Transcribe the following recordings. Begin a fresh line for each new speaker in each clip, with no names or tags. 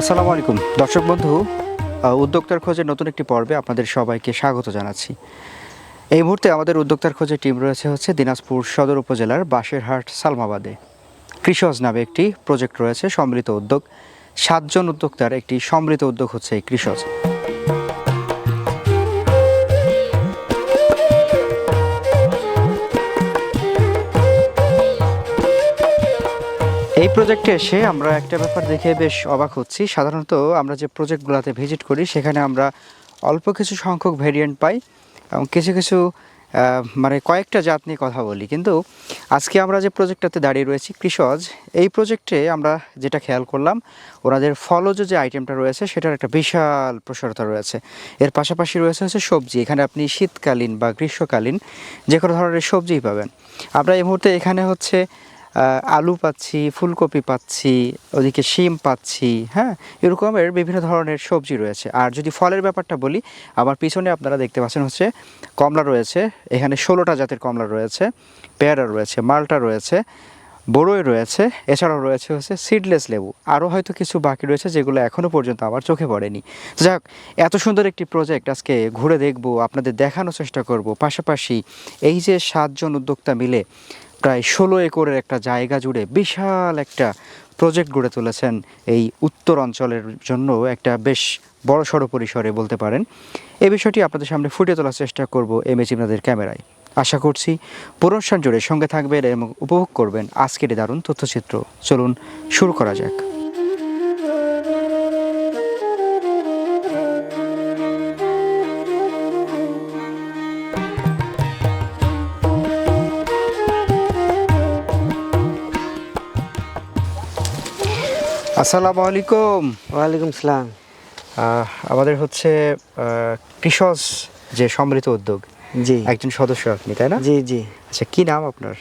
আসসালামু আলাইকুম। দর্শক বন্ধু উদ্যোক্তার খোঁজে নতুন একটি পর্বে আপনাদের সবাইকে স্বাগত জানাচ্ছি। এই মুহূর্তে আমাদের উদ্যোক্তার খোঁজে টিম রয়েছে হচ্ছে দিনাজপুর সদর উপজেলার বাঁশেরহাট সালমাবাদে। কৃষজ নামে একটি প্রজেক্ট রয়েছে, সম্মিলিত উদ্যোগ। সাতজন উদ্যোক্তার একটি সম্মিলিত উদ্যোগ হচ্ছে এই কৃষজ। প্রজেক্টে এসে আমরা একটা ব্যাপার দেখে বেশ অবাক হচ্ছি। সাধারণত আমরা যে প্রজেক্টগুলোতে ভিজিট করি, সেখানে আমরা অল্প কিছু সংখ্যক ভেরিয়েন্ট পাই এবং কিছু কিছু মানে কয়েকটা জাত নিয়ে কথা বলি। কিন্তু আজকে আমরা যে প্রজেক্টটাতে দাঁড়িয়ে রয়েছি কৃষজ এই প্রজেক্টে আমরা যেটা খেয়াল করলাম, ওনাদের ফলজ যে আইটেমটা রয়েছে, সেটার একটা বিশাল প্রসারতা রয়েছে। এর পাশাপাশি রয়েছে হচ্ছে সবজি। এখানে আপনি শীতকালীন বা গ্রীষ্মকালীন যে কোনো ধরনের সবজিই পাবেন। আমরা এই মুহূর্তে এখানে হচ্ছে আলু পাচ্ছি, ফুলকপি পাচ্ছি, ওদিকে শিম পাচ্ছি হ্যাঁ? এরকমের বিভিন্ন ধরনের সবজি রয়েছে। আর যদি ফলের ব্যাপারটা বলি, আমার পিছনে আপনারা দেখতে পাচ্ছেন হচ্ছে কমলা রয়েছে, এখানে ষোলোটা জাতের কমলা রয়েছে, পেয়ারা রয়েছে, মালটা রয়েছে বড়ই রয়েছে। এছাড়াও রয়েছে হচ্ছে সিডলেস লেবু। আরও হয়তো কিছু বাকি রয়েছে যেগুলো এখনও পর্যন্ত আমার চোখে পড়েনি। যাক, এত সুন্দর একটি প্রজেক্ট আজকে ঘুরে দেখব, আপনাদের দেখানোর চেষ্টা করব। পাশাপাশি এই যে সাতজন উদ্যোক্তা মিলে প্রায় ষোলো একরের একটা জায়গা জুড়ে বিশাল একটা প্রজেক্ট গড়ে তুলেছেন এই উত্তর অঞ্চলের জন্য একটা বেশ বড় সড়ো পরিসরে বলতে পারেন। এ বিষয়টি আপনাদের সামনে ফুটিয়ে তোলার চেষ্টা করব এম ইমরাদের ক্যামেরায়। আশা করছি পুরস্কার জুড়ে সঙ্গে থাকবেন এবং উপভোগ করবেন আজকের এই দারুণ তথ্যচিত্র। চলুন শুরু করা যাক। আসসালামু আলাইকুম।
ওয়ালাইকুম সালাম।
আমাদের হচ্ছে কৃষজ যে সমৃদ্ধ উদ্যোগ
জি।
একজন সদস্য আপনি তাই না?
জি জি।
আচ্ছা কি নাম আপনার?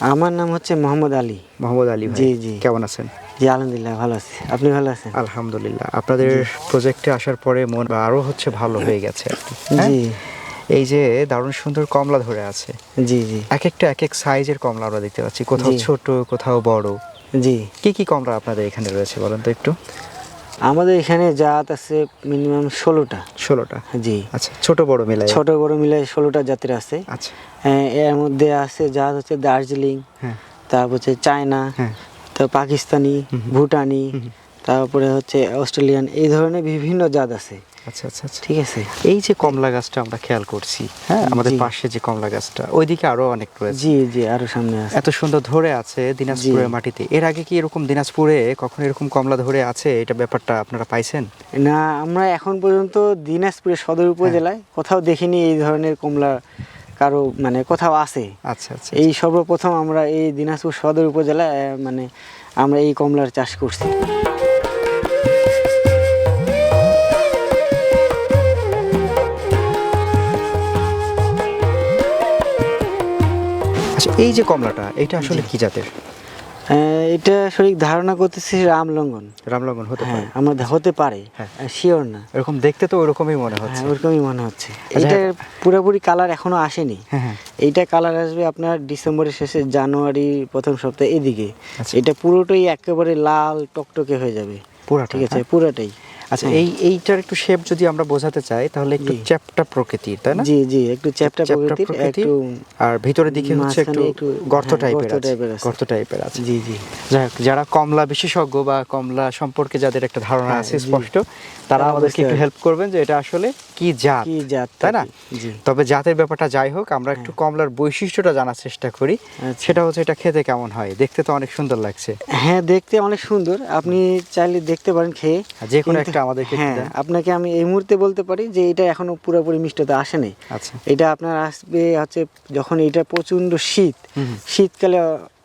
আমার নাম হচ্ছে মোহাম্মদ আলী।
মোহাম্মদ আলী
জি, জি।
কেমন আছেন?
জি আলহামদুলিল্লাহ ভালো আছি। আপনি ভালো আছেন?
আলহামদুলিল্লাহ। আপনাদের প্রজেক্টে আসার পরে মন আরও হচ্ছে ভালো হয়ে গেছে হ্যাঁ?
জি।
এই যে দারুণ সুন্দর কমলা ধরে আছে
জি জি।
এক একটা এক এক সাইজের কমলা আমরা দেখতে পাচ্ছি। কোথাও ছোট কোথাও বড়।
জি।
কি কি কমলা আপনাদের এখানে রয়েছে বলেন তো একটু?
আমাদের এখানে জাত আছে মিনিমাম ষোলোটা।
ষোলোটা।
জি।
আচ্ছা ছোট বড় মিলাই।
ছোট বড় মিলে ষোলোটা জাতের আছে।
আচ্ছা।
হ্যাঁ, এর মধ্যে আছে জাত হচ্ছে দার্জিলিং
হ্যাঁ।
তারপর হচ্ছে চায়না
তারপর
তো পাকিস্তানি ভুটানি তারপরে হচ্ছে অস্ট্রেলিয়ান এই ধরনের বিভিন্ন জাত আছে।
আচ্ছা আচ্ছা আচ্ছা।
ঠিক আছে।
এই যে কমলা গাছটা আমরা খেয়াল করছি হ্যাঁ আমাদের পাশে যে কমলা গাছটা ওইদিকে আরও অনেক রয়েছে।
জি জি আরও সামনে আছে।
এত সুন্দর ধরে আছে দিনাজপুরের মাটিতে। এর আগে কি এরকম দিনাজপুরে কখনো এরকম কমলা ধরে আছে? এটা ব্যাপারটা আপনারা পাইছেন?
না আমরা এখন পর্যন্ত দিনাজপুরের সদর উপজেলায় কোথাও দেখিনি এই ধরনের কমলা কারও মানে কোথাও আছে।
আচ্ছা আচ্ছা।
এই সর্বপ্রথম আমরা এই দিনাজপুর সদর উপজেলায় মানে আমরা এই কমলার চাষ করছি।
আচ্ছা এই যে কমলাটা এটা আসলে কি জাতের?
এটা সঠিক ধারণা করতেছি রামলঙ্গন।
রামলঙ্গন হতে
হ্যাঁ
পারে।
আমাদের হতে পারে
হ্যাঁ।
শিওর না।
এরকম দেখতে তো ওরকমই মনে হচ্ছে।
হ্যাঁ ওরকমই মনে হচ্ছে।
আচ্ছা,
এটা পুরোপুরি কালার এখনও আসেনি।
হ্যাঁ হ্যাঁ।
এইটা কালার আসবে আপনার ডিসেম্বরের শেষে জানুয়ারি প্রথম সপ্তাহে এদিকে।
আচ্ছা।
এটা পুরোটাই একেবারে লাল টকটকে হয়ে যাবে।
পুরাটা
ঠিক আছে
হ্যাঁ?
পুরোটাই।
আচ্ছা
হ্যাঁ।
এই এইটার একটু শেপ যদি আমরা বোঝাতে চাই তাহলে একটু। চ্যাপ্টা প্রকৃতির তাই না?
জি জি একটু চ্যাপ্টা প্রকৃতির একটু
আর ভিতরের দিকে হচ্ছে একটু গর্ত
হ্যাঁ,
টাইপের
গর্ত
আছে
টাইপের আছে।
গর্ত টাইপের আছে।
জি জি।
যাই যারা কমলা বিশেষজ্ঞ বা কমলা সম্পর্কে যাদের একটা ধারণা
হ্যাঁ,
আছে স্পষ্ট তারা আমাদেরকে একটু হেল্প করবেন যে এটা আসলে কি জাত
কি জাত
তাই না?
জি।
তবে জাতের ব্যাপারটা যাই হোক আমরা একটু কমলার বৈশিষ্ট্যটা জানার চেষ্টা করি।
আচ্ছা।
সেটা হচ্ছে এটা খেতে কেমন হয়? দেখতে তো অনেক সুন্দর লাগছে।
হ্যাঁ দেখতে অনেক সুন্দর। আপনি চাইলে দেখতে পারেন খেয়ে।
যে কোনো
কিন্তু-
একটা আমাদেরকে
হ্যাঁ আপনাকে আমি এই মুহূর্তে বলতে পারি যে এটা এখনও পুরোপুরি মিষ্টতা আসেনি।
আচ্ছা।
এটা আপনার আসবে হচ্ছে যখন এটা প্রচণ্ড শীত শীতকালে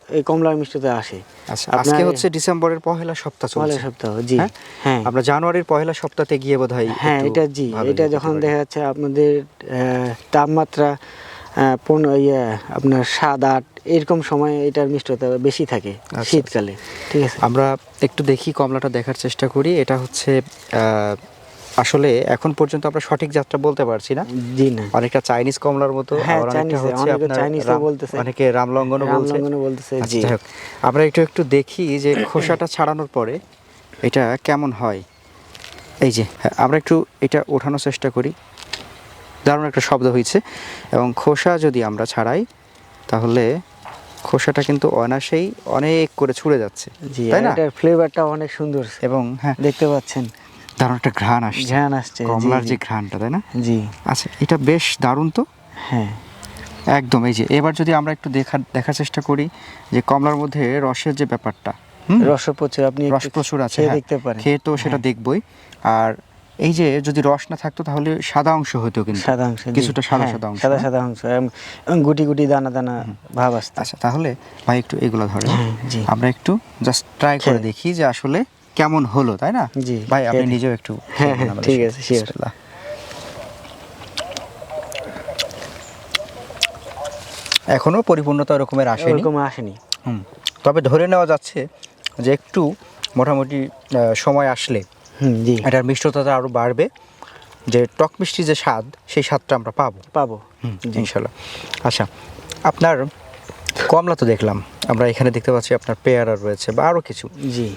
এই কমলার মিষ্টতা আসে।
আচ্ছা আজকে হচ্ছে ডিসেম্বরের পহেলা সপ্তাহ চলছে।
সপ্তাহ জি
হ্যাঁ?
হ্যাঁ।
আমরা জানুয়ারির পহেলা সপ্তাহতে গিয়ে বোধহয়
হ্যাঁ এটা জি এটা যখন দেখা যাচ্ছে আপনাদের আহ, তাপমাত্রা ইয়ে আপনার সাত আট এরকম সময় এটার মিষ্টতা বেশি থাকে
আচ্ছা।
শীতকালে। ঠিক আছে?
আমরা একটু দেখি কমলাটা দেখার চেষ্টা করি। এটা হচ্ছে আসলে এখন পর্যন্ত আমরা সঠিক যাত্রা বলতে পারছি না।
জি না।
অনেকটা চাইনিজ কমলার মতো
হ্যাঁ, অনেকে
রামলঙ্গনও বলছে। আচ্ছা,
জি।
আমরা একটু একটু দেখি যে খোসাটা ছাড়ানোর পরে এটা কেমন হয়। এই যে হ্যাঁ, আমরা একটু এটা ওঠানোর চেষ্টা করি। দারুণ একটা শব্দ হয়েছে এবং খোসা যদি আমরা ছাড়াই তাহলে খোসাটা কিন্তু অনাসেই অনেক করে ছুড়ে যাচ্ছে। তাই না?
এটার ফ্লেভারটা অনেক সুন্দর।
এবং হ্যাঁ।
দেখতে পাচ্ছেন।
দারুণ একটা ঘ্রাণ আসছে।
ঘ্রাণ আসছে
কমলার যে ঘ্রাণটা তাই না?
জি।
আচ্ছা এটা বেশ দারুণ তো?
হ্যাঁ।
একদম এই যে এবার যদি আমরা একটু দেখার দেখার চেষ্টা করি যে কমলার মধ্যে রসের যে ব্যাপারটা হুম?
রস প্রচুর আপনি
রস প্রচুর আছে হ্যাঁ।
দেখতে পারেন।
খেয়ে তো সেটা
হ্যাঁ।
দেখবই। আর এই যে যদি রস না থাকতো তাহলে সাদা অংশ হতো কিন্তু।
সাদা অংশ
কিছুটা সাদা
হ্যাঁ,
সাদা অংশ
সাদা সাদা অংশ এবং গুটি গুটি দানা দানা ভাব আসছে
আচ্ছা তাহলে ভাই একটু এগুলো ধরে
হ্যাঁ।
আমরা একটু জাস্ট ট্রাই করে দেখি যে আসলে কেমন হলো তাই না?
জি,
ভাই আপনি নিজেও একটু
হ্যাঁ, হ্যাঁ, ঠিক আছে.
বিসমিল্লাহ। এখনও পরিপূর্ণতা ওরকমের আসেনি?
ওরকম আসেনি।
হুম। তবে ধরে নেওয়া যাচ্ছে যে একটু মোটামুটি সময় আসলে
জি।
এটার মিষ্টতাটা আরও বাড়বে যে টক মিষ্টি যে স্বাদ সেই স্বাদটা আমরা পাবো।
পাবো।
ইনশাল্লাহ। আচ্ছা আপনার কমলা তো দেখলাম আমরা এখানে দেখতে পাচ্ছি আপনার পেয়ারা রয়েছে বা আরও কিছু।
জি।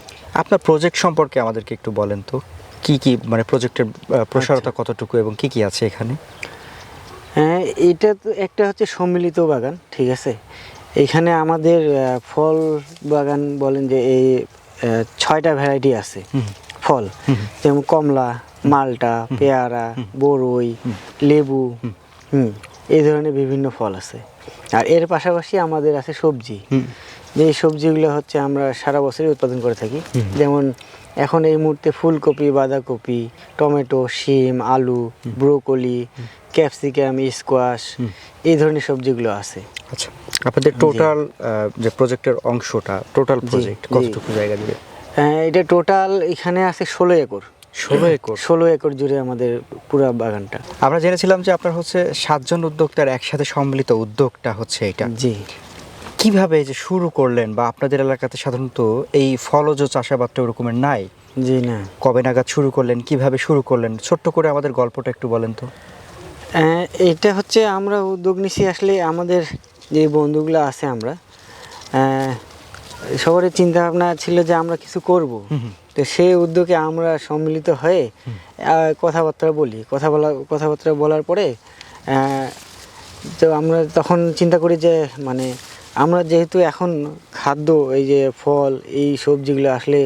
আপনার প্রজেক্ট সম্পর্কে আমাদেরকে একটু বলেন তো কি কি মানে প্রজেক্টের প্রসারতা কতটুকু এবং কি কি আছে এখানে?
হ্যাঁ এটা তো একটা হচ্ছে সম্মিলিত বাগান ঠিক আছে? এখানে আমাদের ফল বাগান বলেন যে এই ছয়টা ভ্যারাইটি আছে। ফল যেমন কমলা মালটা পেয়ারা বরই লেবু হুম এই ধরনের বিভিন্ন ফল আছে। আর এর পাশাপাশি আমাদের আছে সবজি। যে সবজিগুলো হচ্ছে আমরা সারা বছরই উৎপাদন করে থাকি। যেমন এখন এই মুহূর্তে ফুলকপি বাঁধাকপি টমেটো শিম আলু ব্রোকলি ক্যাপসিকাম স্কোয়াশ এই ধরনের সবজিগুলো আছে।
আচ্ছা আপনাদের টোটাল যে প্রজেক্টের অংশটা টোটাল প্রজেক্ট কতটুকু জায়গা দিবে
এটা টোটাল এখানে আছে ষোলো একর।
ষোলো একর?
ষোলো একর জুড়ে আমাদের পুরো বাগানটা।
আমরা জেনেছিলাম যে আপনার হচ্ছে সাতজন উদ্যোক্তার একসাথে সম্মিলিত উদ্যোগটা হচ্ছে এটা।
জি।
কীভাবে যে শুরু করলেন বা আপনাদের এলাকাতে সাধারণত এই ফলজ চাষাবাদটা ওরকমের নাই?
জি না।
কবে নাগাদ শুরু করলেন কীভাবে শুরু করলেন? ছোট্ট করে আমাদের গল্পটা একটু বলেন তো।
এটা হচ্ছে আমরা উদ্যোগ নিছি আসলে আমাদের যে বন্ধুগুলো আছে আমরা সবারই চিন্তা ভাবনা ছিল যে আমরা কিছু করব। তো সেই উদ্যোগে আমরা সম্মিলিত হয়ে কথাবার্তা বলি। কথা বলা কথাবার্তা বলার পরে তো আমরা তখন চিন্তা করি যে মানে আমরা যেহেতু এখন খাদ্য এই যে ফল এই সবজিগুলো আসলে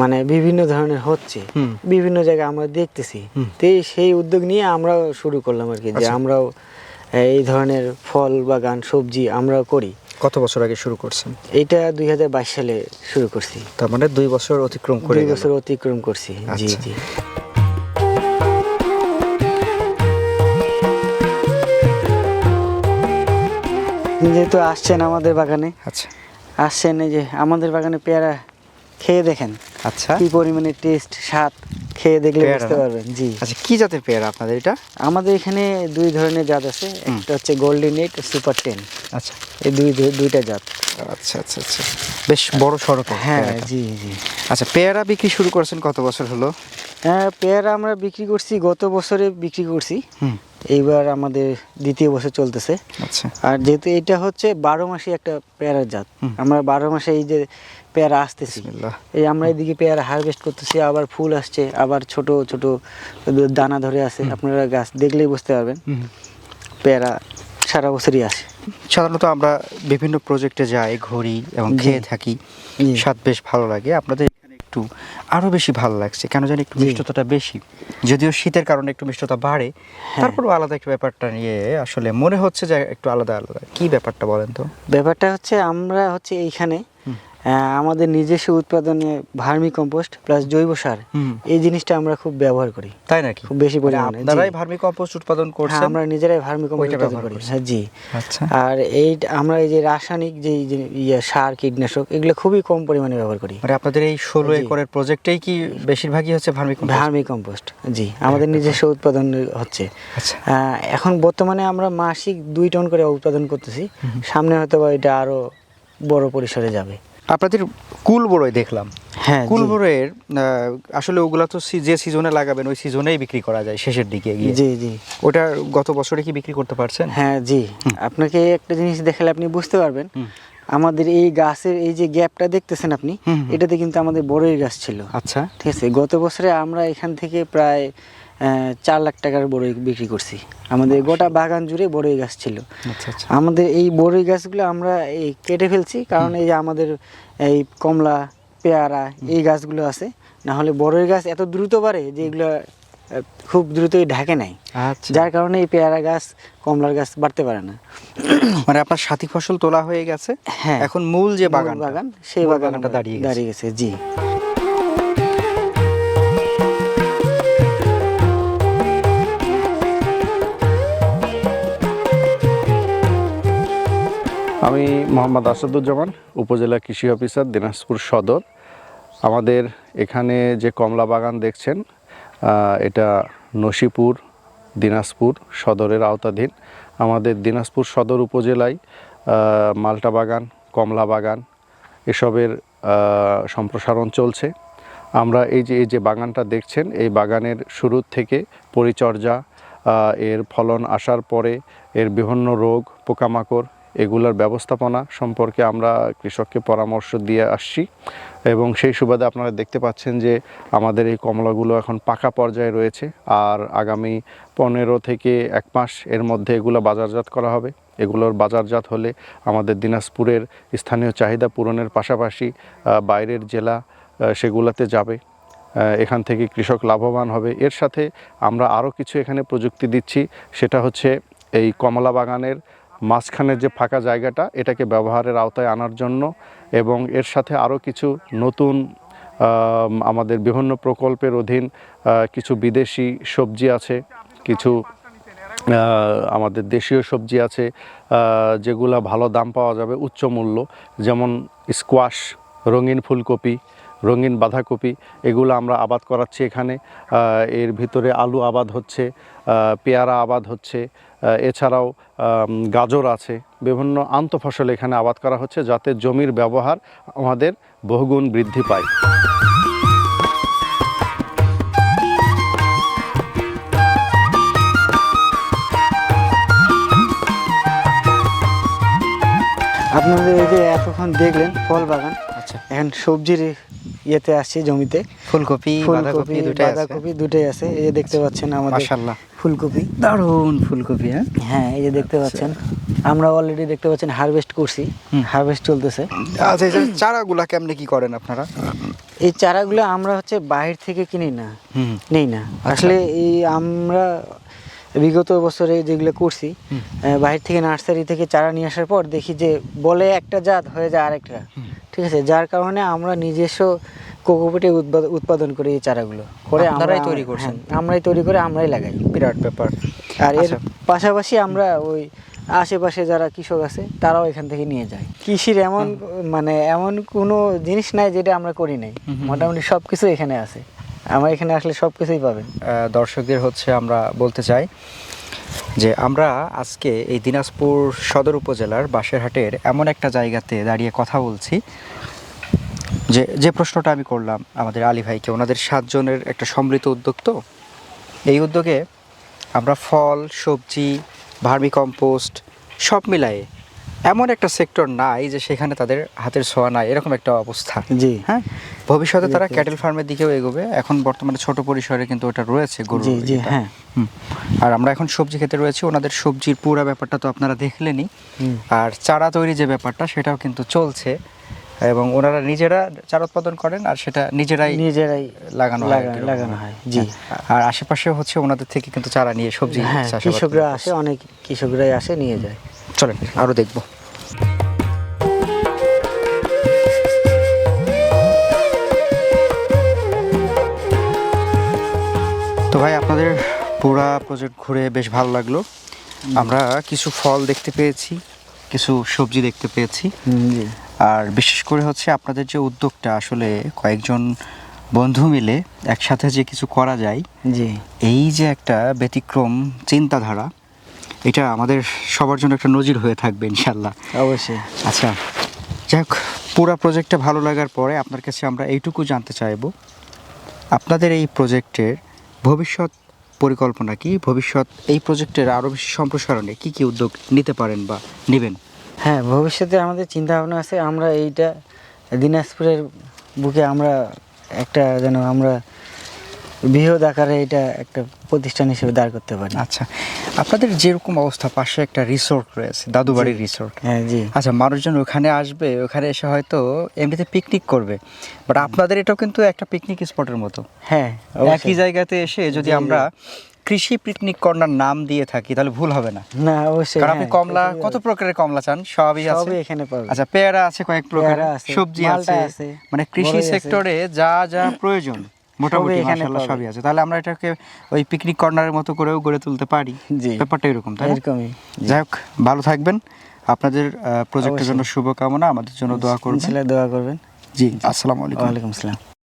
মানে বিভিন্ন ধরনের হচ্ছে। বিভিন্ন জায়গায় আমরা দেখতেছি। তো সেই উদ্যোগ নিয়ে আমরা শুরু করলাম আর কি যে
আচ্ছা।
আমরাও এই ধরনের ফল বাগান সবজি আমরাও করি।
কত বছর আগে শুরু করছেন?
এইটা দুই সালে শুরু করছি।
তার মানে দুই বছর অতিক্রম করে
দুই বছর অতিক্রম করছি। জি
আচ্ছা।
জি। যেহেতু আসছেন আমাদের বাগানে
আচ্ছা।
আসছেন এই যে আমাদের বাগানে পেয়ারা খেয়ে দেখেন।
আচ্ছা।
কি পরিমাণে টেস্ট স্বাদ। খেয়ে দেখলে বুঝতে পারবেন জি।
আচ্ছা কি জাতের পেয়ারা আপনাদের এটা?
আমাদের এখানে দুই ধরনের জাত আছে একটা হচ্ছে গোল্ডেন এইট সুপার টেন
আচ্ছা।
এই দুই দুইটা জাত।
আচ্ছা আচ্ছা আচ্ছা। বেশ বড় সড়ক
হ্যাঁ জি জি।
আচ্ছা পেয়ারা বিক্রি শুরু করেছেন কত বছর হলো?
হ্যাঁ পেয়ারা আমরা বিক্রি করছি গত বছরে বিক্রি করছি।
হুম।
এইবার আমাদের দ্বিতীয় বছর চলতেছে।
আচ্ছা।
আর যেহেতু এটা হচ্ছে বারো মাসে একটা পেয়ারার জাত। আমরা বারো মাসে এই যে পেয়ারা আসতেছি। এই আমরা এদিকে পেয়ারা হারভেস্ট করতেছি আবার ফুল আসছে আবার ছোট ছোট দানা ধরে আছে। আপনারা গাছ দেখলেই বুঝতে পারবেন। পেয়ারা সারা বছরই আসে।
সাধারণত আমরা বিভিন্ন প্রজেক্টে যাই ঘুরি এবং। খেয়ে থাকি। স্বাদ বেশ ভালো লাগে। আপনাদের একটু আরও বেশি ভালো লাগছে। কেন জানি একটু মিষ্টতাটা বেশি। যদিও শীতের কারণে একটু মিষ্টতা বাড়ে
তারপরও
তারপরেও আলাদা একটু ব্যাপারটা নিয়ে আসলে মনে হচ্ছে যে একটু আলাদা আলাদা। কি ব্যাপারটা বলেন তো?
ব্যাপারটা হচ্ছে আমরা হচ্ছে এইখানে আমাদের নিজস্ব উৎপাদনে ভার্মি কম্পোস্ট প্লাস জৈব সার এই জিনিসটা আমরা খুব ব্যবহার করি।
তাই নাকি?
খুব বেশি
মানে
পরিমাণে।
আপনারাই ভার্মি কম্পোস্ট উৎপাদন
হ্যাঁ
করছেন?
আমরা নিজেরাই ভার্মি কম্পোস্ট উৎপাদন করি। হ্যাঁ জি।
আচ্ছা।
আর এই আমরা এই যে রাসায়নিক যে ইয়ে সার কীটনাশক এগুলো খুবই কম পরিমাণে ব্যবহার করি।
মানে আপনাদের এই ষোলো। একরের প্রজেক্টেই কি বেশিরভাগই হচ্ছে ভার্মি কম্পোস্ট
ভার্মি কম্পোস্ট জি। আমাদের নিজস্ব উৎপাদন হচ্ছে।
আচ্ছা।
আহ, এখন বর্তমানে আমরা মাসিক দুই টন করে উৎপাদন করতেছি। সামনে হয়তো বা এটা আরও বড় পরিসরে যাবে।
আপনাদের কুল বড়ই দেখলাম।
হ্যাঁ
কুল আহ, আসলে ওগুলা তো যে সিজনে লাগাবেন ওই সিজনেই বিক্রি করা যায় শেষের দিকে গিয়ে।
জি জি।
ওটা গত বছরে কি বিক্রি করতে পারছেন?
হ্যাঁ জি। আপনাকে একটা জিনিস দেখালে আপনি বুঝতে পারবেন। আমাদের এই গাছের এই যে গ্যাপটা দেখতেছেন আপনি। এটাতে কিন্তু আমাদের বড়ই গাছ ছিল।
আচ্ছা।
ঠিক আছে গত বছরে আমরা এখান থেকে প্রায় চার লাখ টাকার বড়ই বিক্রি করছি। আমাদের গোটা বাগান জুড়ে বড়ই গাছ ছিল।
আচ্ছা আচ্ছা।
আমাদের এই বড়ই গাছগুলো আমরা এই কেটে ফেলছি কারণ এই যে আমাদের এই কমলা পেয়ারা এই গাছগুলো আছে না হলে বড়ই গাছ এত দ্রুত বাড়ে যে এগুলো খুব দ্রুতই ঢাকে নাই।
আচ্ছা।
যার কারণে এই পেয়ারা গাছ কমলার গাছ বাড়তে পারে না।
মানে আপনার সাথী ফসল তোলা হয়ে গেছে?
হ্যাঁ।
এখন মূল যে বাগান
বাগান সেই বাগানটা
বাগানটা দাঁড়িয়ে
দাঁড়িয়ে গেছে জি।
আমি মোহাম্মদ আসাদুজ্জামান, উপজেলা কৃষি অফিসার, দিনাজপুর সদর। আমাদের এখানে যে কমলা বাগান দেখছেন এটা নসিপুর, দিনাজপুর সদরের আওতাধীন। আমাদের দিনাজপুর সদর উপজেলায় মালটা বাগান, কমলা বাগান, এসবের সম্প্রসারণ চলছে। আমরা এই যে এই যে বাগানটা দেখছেন, এই বাগানের শুরু থেকে পরিচর্যা এর ফলন আসার পরে এর বিভিন্ন রোগ, পোকামাকড় এগুলোর ব্যবস্থাপনা সম্পর্কে আমরা কৃষককে পরামর্শ দিয়ে আসছি। এবং সেই সুবাদে আপনারা দেখতে পাচ্ছেন যে আমাদের এই কমলাগুলো এখন পাকা পর্যায়ে রয়েছে। আর আগামী পনেরো থেকে এক মাস এর মধ্যে এগুলো বাজারজাত করা হবে। এগুলোর বাজারজাত হলে আমাদের দিনাজপুরের স্থানীয় চাহিদা পূরণের পাশাপাশি বাইরের জেলা সেগুলোতে যাবে। এখান থেকে কৃষক লাভবান হবে। এর সাথে আমরা আরও কিছু এখানে প্রযুক্তি দিচ্ছি। সেটা হচ্ছে এই কমলা বাগানের মাঝখানের যে ফাঁকা জায়গাটা, এটাকে ব্যবহারের আওতায় আনার জন্য এবং এর সাথে আরও কিছু নতুন আমাদের বিভিন্ন প্রকল্পের অধীন কিছু বিদেশি সবজি আছে, কিছু আমাদের দেশীয় সবজি আছে যেগুলা ভালো দাম পাওয়া যাবে, উচ্চ মূল্য, যেমন স্কোয়াশ, রঙিন ফুলকপি রঙিন বাঁধাকপি, এগুলো আমরা আবাদ করাচ্ছি এখানে। এর ভিতরে আলু আবাদ হচ্ছে পেয়ারা আবাদ হচ্ছে এছাড়াও গাজর আছে। বিভিন্ন আন্তঃফসল এখানে আবাদ করা হচ্ছে যাতে জমির ব্যবহার আমাদের বহুগুণ বৃদ্ধি পায়।
আপনাদের এই যে এতক্ষণ দেখলেন ফল বাগান এখন সবজির ইয়েতে আসছে জমিতে।
ফুলকপি
ফুলকপি বাঁধাকপি দুটোই আছে। এই যে দেখতে পাচ্ছেন আমাদের ফুলকপি।
দারুণ ফুলকপি হ্যাঁ?
হ্যাঁ এই যে দেখতে পাচ্ছেন। আমরা অলরেডি দেখতে পাচ্ছেন হারভেস্ট করছি। হারভেস্ট চলতেছে।
আচ্ছা এই চারাগুলা কেমনে কি করেন আপনারা?
এই চারাগুলো আমরা হচ্ছে বাইরে থেকে কিনি না। নেই না। আসলে এই আমরা বিগত বছরে যেগুলো করছি বাইরে থেকে নার্সারি থেকে চারা নিয়ে আসার পর দেখি যে বলে একটা জাত হয়ে যায় আরেকটা। ঠিক আছে? যার কারণে আমরা নিজস্ব কোকোপিটে উৎপাদন করি এই চারাগুলো। করে আমরা
আপনারাই তৈরি করছেন?
হ্যাঁ, আমরাই তৈরি করে আমরাই লাগাই
বিরাট ব্যাপার।
আর এর
আচ্ছা।
পাশাপাশি আমরা ওই আশেপাশে যারা কৃষক আছে তারাও এখান থেকে নিয়ে যায়। কৃষির এমন মানে এমন কোনো জিনিস নাই যেটা আমরা করি নাই। মোটামুটি সব কিছু এখানে আছে। আমার এখানে আসলে সব কিছুই পাবেন
দর্শকদের হচ্ছে আমরা বলতে চাই যে আমরা আজকে এই দিনাজপুর সদর উপজেলার বাসেরহাটের এমন একটা জায়গাতে দাঁড়িয়ে কথা বলছি যে যে প্রশ্নটা আমি করলাম আমাদের আলী ভাইকে ওনাদের সাতজনের একটা সম্মিলিত উদ্যোগ তো। এই উদ্যোগে আমরা ফল সবজি ভার্মি কম্পোস্ট সব মিলায়ে এমন একটা সেক্টর নাই যে সেখানে তাদের হাতের ছোঁয়া নাই এরকম একটা অবস্থা।
জি।
হ্যাঁ? ভবিষ্যতে তারা ক্যাটেল ফার্মের দিকেও এগোবে। এখন বর্তমানে ছোট পরিসরে কিন্তু ওটা রয়েছে গরু
জি জি হ্যাঁ।
আর আমরা এখন সবজি খেতে রয়েছে। ওনাদের সবজির পুরো ব্যাপারটা তো আপনারা দেখলেনই। আর চারা তৈরি যে ব্যাপারটা সেটাও কিন্তু চলছে। এবং ওনারা নিজেরা চারা উৎপাদন করেন আর সেটা নিজেরাই
নিজেরাই
লাগানো হয়
লাগানো হয়। জি।
হ্যাঁ। আর আশেপাশে হচ্ছে ওনাদের থেকে কিন্তু চারা নিয়ে সবজি
হ্যাঁ কৃষকরা আসে অনেক কৃষকরাই আসে নিয়ে যায়।
চলেন আরও দেখব। পুরা প্রজেক্ট ঘুরে বেশ ভালো লাগল। আমরা কিছু ফল দেখতে পেয়েছি কিছু সবজি দেখতে পেয়েছি। আর বিশেষ করে হচ্ছে আপনাদের যে উদ্যোগটা আসলে কয়েকজন বন্ধু মিলে একসাথে যে কিছু করা যায়
জি।
এই যে একটা ব্যতিক্রম চিন্তাধারা এটা আমাদের সবার জন্য একটা নজির হয়ে থাকবে ইনশাল্লাহ
অবশ্যই।
আচ্ছা যাই হোক পুরো প্রজেক্টটা ভালো লাগার পরে আপনার কাছে আমরা এইটুকু জানতে চাইব। আপনাদের এই প্রজেক্টের ভবিষ্যৎ পরিকল্পনা কি? ভবিষ্যৎ এই প্রজেক্টের আরও বেশি সম্প্রসারণে কি কি উদ্যোগ নিতে পারেন বা নেবেন?
হ্যাঁ ভবিষ্যতে আমাদের চিন্তা ভাবনা আছে, আমরা এইটা দিনাজপুরের বুকে আমরা একটা যেন আমরা বৃহৎ আকারে এটা একটা প্রতিষ্ঠান হিসেবে দাঁড় করতে পারি।
আচ্ছা আপনাদের যেরকম অবস্থা পাশে একটা রিসোর্ট রয়েছে দাদুবাড়ির রিসোর্ট
হ্যাঁ জি।
আচ্ছা মানুষজন ওখানে আসবে ওখানে এসে হয়তো এমনিতে পিকনিক করবে বাট আপনাদের এটাও কিন্তু একটা পিকনিক স্পটের মতো।
হ্যাঁ
একই জায়গাতে এসে যদি। আমরা কৃষি পিকনিক কর্নার নাম দিয়ে থাকি তাহলে ভুল হবে না।
না অবশ্যই
কারণ আপনি
হ্যাঁ,
কমলা কত প্রকারের কমলা চান? সবই আছে।
সবই এখানে পাবে
আচ্ছা পেয়ারা আছে কয়েক প্রকার সবজি আছে, মানে কৃষি সেক্টরে যা যা প্রয়োজন মোটামুটি মাশাআল্লাহ সবই আছে। তাহলে আমরা এটাকে ওই পিকনিক কর্নারের মতো করেও গড়ে তুলতে পারি। ব্যাপারটা এরকম তাই
এরকমই।
যাই হোক ভালো থাকবেন। আপনাদের প্রজেক্টের জন্য শুভকামনা আমাদের জন্য দোয়া করবেন।
দোয়া করবেন।
জি আসসালামু আলাইকুম।
ওয়ালাইকুম আসসালাম।